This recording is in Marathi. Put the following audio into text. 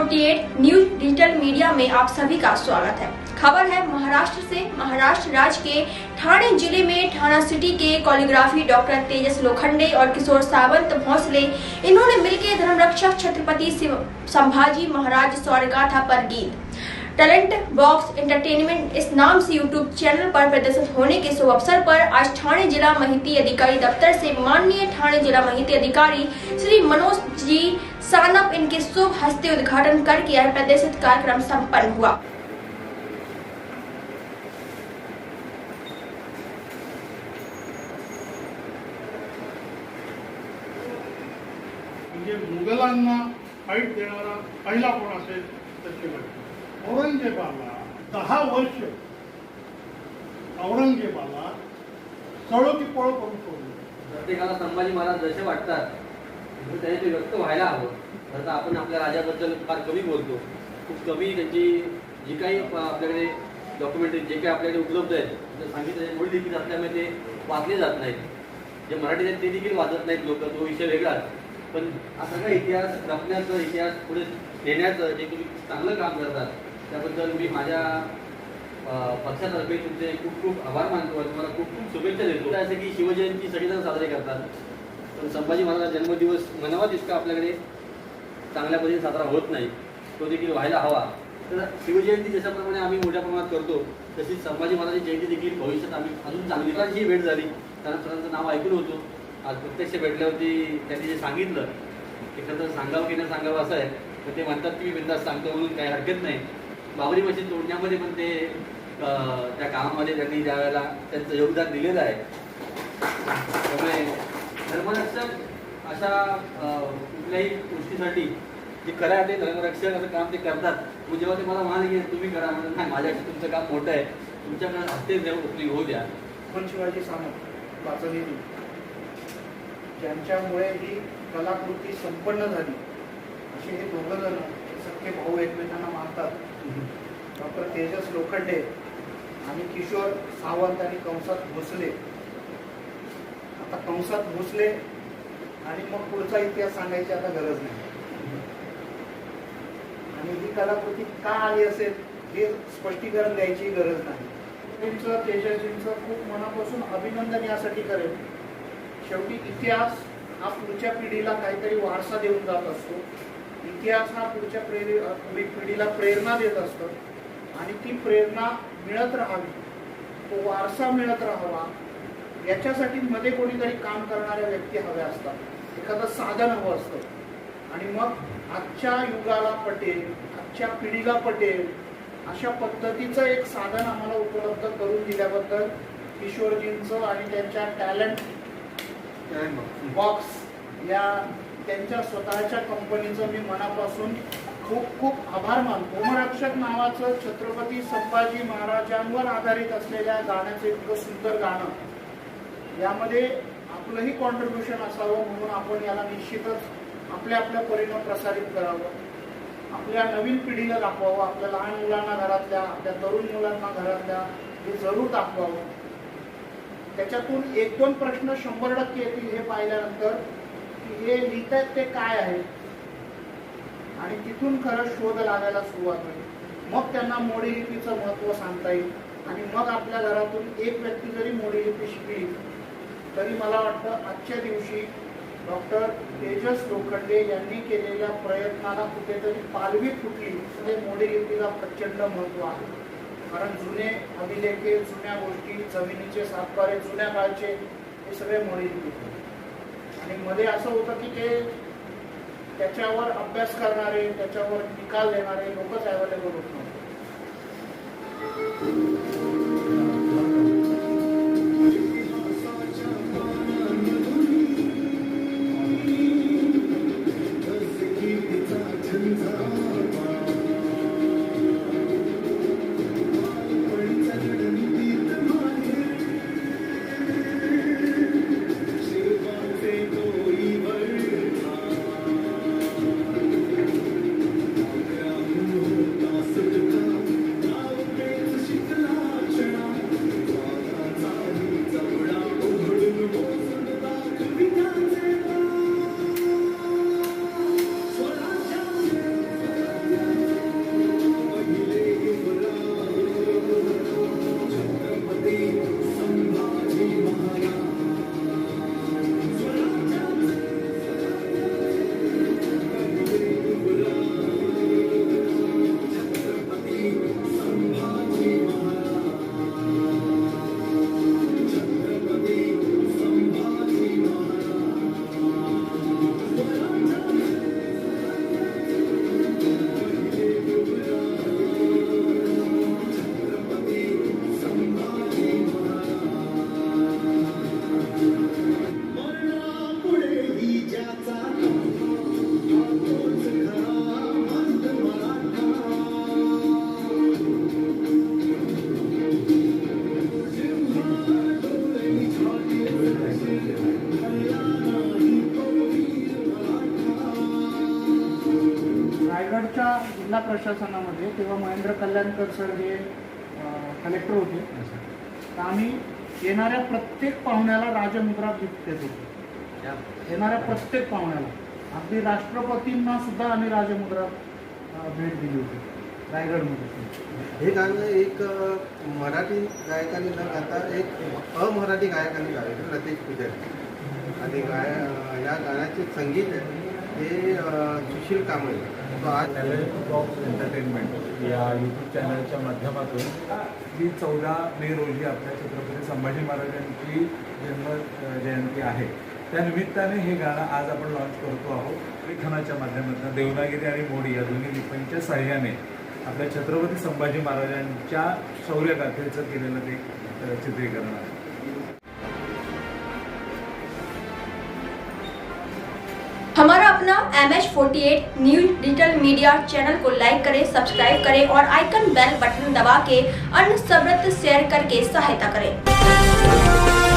48 न्यूज़ डिजिटल मीडिया में आप सभी का स्वागत है। खबर है महाराष्ट्र से। महाराष्ट्र राज्य के ठाणे ज़िले में ठाणा सिटी के कोरियोग्राफी डॉक्टर तेजस लोखंडे और किशोर सावंत भोसले, इन्होंने मिलकर धर्मरक्षक छत्रपति संभाजी महाराज स्वर्गाथा पर गीत। टैलेंट बॉक्स एंटरटेनमेंट इस नाम से यूट्यूब चैनल पर प्रदर्शित होने के शुभ अवसर पर आज ठाणे जिला महिती अधिकारी दफ्तर से माननीय ठाणे जिला महिती अधिकारी श्री मनोज जी सानप इनके शुभ हस्ते उद्घाटन करके यह प्रदर्शित कार्यक्रम संपन्न हुआ। म्हणजे मुघलांना फाईट देणारा पहिला कोण असेल तर शिवाजी औरंगजेबाला दहा वर्ष. औरंगजेबाला सळो की पळो करून सोडलं प्रत्येकाला संभाजी महाराज जसे वाटतात. त्याने ते व्यक्त व्हायला हवं. खरं तर आपण आपल्या राजाबद्दल फार कमी बोलतो. खूप कमी त्यांची जी काही आपल्याकडे डॉक्युमेंटरी जे काही आपल्याकडे उपलब्ध आहेत म्हणजे जर सांगितलं मूळ लिखित असल्यामुळे ते वाचले जात नाहीत. जे मराठीत आहेत ते देखील वाचत नाहीत लोक तो विषय वेगळाच. पण हा सगळा इतिहास जपण्याचं इतिहास पुढे नेण्याचं जे तुम्ही चांगलं काम करतात त्याबद्दल मी माझ्या पक्षातर्फे तुमचे खूप खूप आभार मानतो आणि तुम्हाला खूप खूप शुभेच्छा देतो. असं की शिवजयंती सगळेजण साजरे करतात. पण संभाजी महाराजांचा जन्मदिवस म्हणावा तितका आपल्याकडे चांगल्या पद्धतीने साजरा होत नाही तो देखील व्हायला हवा. तर शिवजयंती जशाप्रमाणे आम्ही मोठ्या प्रमाणात करतो तशीच संभाजी महाराजांची जयंती देखील भविष्यात आम्ही अजून चांगली ही भेट झाली. त्यांना सरांचं नाव ऐकून होतो. आज प्रत्यक्ष भेटल्यावरती त्यांनी जे सांगितलं एखादं सांगावं की नाही सांगावं असं आहे. तर ते म्हणतात की मी बिंदास सांगतो म्हणून काही हरकत नाही. बाबरी मशीद तोडण्यामध्ये पण ते त्या कामामध्ये त्यांनी ज्या वेळेला त्यांचं योगदान दिलेलं आहे. त्यामुळे धर्मरक्षक अशा कुठल्याही गोष्टीसाठी जे करा ते धर्मरक्षक असं काम ते करतात. मग जेव्हा ते मला म्हणाले की तुम्ही करा म्हणजे नाही माझ्याकडे तुमचं काम मोठं आहे. तुमच्याकडे हस्ते जेव्हा ओपनिंग होऊ द्या. पण शिवाजी सामंत वाचलेली ज्यांच्यामुळे ही कलाकृती संपन्न झाली असे हे दोघं जण सख्खे भाऊ एकमेकांना मानतात. डॉक्टर तेजस लोखंडे आणि किशोर सावंत आणि कंसात भोसले आता कंसात घुसले आणि मग पुढचा इतिहास सांगायची आता गरज नाही. आणि ही कलाकृती का आली असेल हे स्पष्टीकरण द्यायची गरज नाही. त्यांचं तेजस्वींचं खूप मनापासून अभिनंदन यासाठी करेल शेवटी इतिहास हा पुढच्या पिढीला काहीतरी वारसा देऊन जात असतो. इतिहास हा पुढच्या प्रेरी पिढीला प्रेरणा देत असतो. आणि ती प्रेरणा मिळत राहावी तो वारसा मिळत राहावा याच्यासाठी मध्ये कोणीतरी काम करणाऱ्या व्यक्ती हव्या असतात. एखादं साधन हवं असतं. आणि मग आजच्या युगाला पटेल आजच्या पिढीला पटेल अशा पद्धतीचं एक साधन आम्हाला उपलब्ध करून दिल्याबद्दल किशोरजींचं आणि त्यांच्या टॅलेंट बॉक्स या त्यांच्या स्वतःच्या कंपनीचं मी मनापासून खूप खूप आभार मानतो. होमरक्षक नावाचं छत्रपती संभाजी महाराजांवर आधारित असलेल्या गाण्याचं इतकं सुंदर गाणं यामध्ये आपलंही कॉन्ट्रीब्युशन असावं म्हणून आपण याला निश्चितच आपल्या आपल्या परीनं प्रसारित करावं. आपल्या नवीन पिढीला दाखवावं आपल्या लहान मुलांना घरातल्या आपल्या तरुण मुलांना घरातल्या हे जरूर दाखवावं. त्याच्यातून एक दोन प्रश्न शंभर टक्के येतील हे पाहिल्यानंतर की हे लिहित आहेत ते काय आहे? आणि तिथून खरं शोध लागायला सुरुवात होईल. मग त्यांना मोडी लिपीचं महत्त्व सांगता येईल. आणि मग आपल्या घरातून एक व्यक्ती जरी मोडी लिपी शिकली तरी मला वाटतं आजच्या दिवशी डॉक्टर तेजस लोखंडे यांनी केलेल्या प्रयत्नाला कुठेतरी पालवी फुटली. हे मोडी लिपीला प्रचंड महत्त्व आहे. कारण जुने अभिलेखे जुन्या गोष्टी जमिनीचे सातबारे जुन्या काळचे हे सगळे मोडी लिपी. आणि मध्ये असं होतं की ते त्याच्यावर अभ्यास करणारे त्याच्यावर निकाल देणारे लोकच अवेलेबल होत नव्हते. प्रशासनामध्ये तेव्हा महेंद्र कल्याणकर सर हे कलेक्टर होते. तर आम्ही येणाऱ्या प्रत्येक पाहुण्याला राजमुद्रा गिफ्ट देत होतो. येणाऱ्या प्रत्येक पाहुण्याला. अगदी राष्ट्रपतींना सुद्धा आम्ही राजमुद्रा भेट दिली होती. रायगडमध्ये. हे गाणं एक मराठी गायकाने न गाता एक अमराठी गायकाने गायलं प्रतीक पुजारी आणि गाय या गाण्याचे संगीत हे सुशील कांबळे तो आज टॅलेंट बॉक्स एंटरटेनमेंट या यूट्यूब चॅनलच्या माध्यमातून ही चौदा मे रोजी आपल्या छत्रपती संभाजी महाराजांची जन्म जयंती आहे. त्या निमित्ताने हे गाणं आज आपण लॉन्च करतो आहोत. लेखनाच्या माध्यमातून देवनागिरी आणि मोडी या दोन्ही लिपींच्या सहाय्याने आपल्या छत्रपती संभाजी महाराजांच्या शौर्यगाथेचं केलेलं ते चित्रीकरण आहे. M H forty eight news digital media channel को लाइक करें सब्सक्राइब करें और आइकन बेल बटन दबा के अन्य सबरत शेयर करके सहायता करें।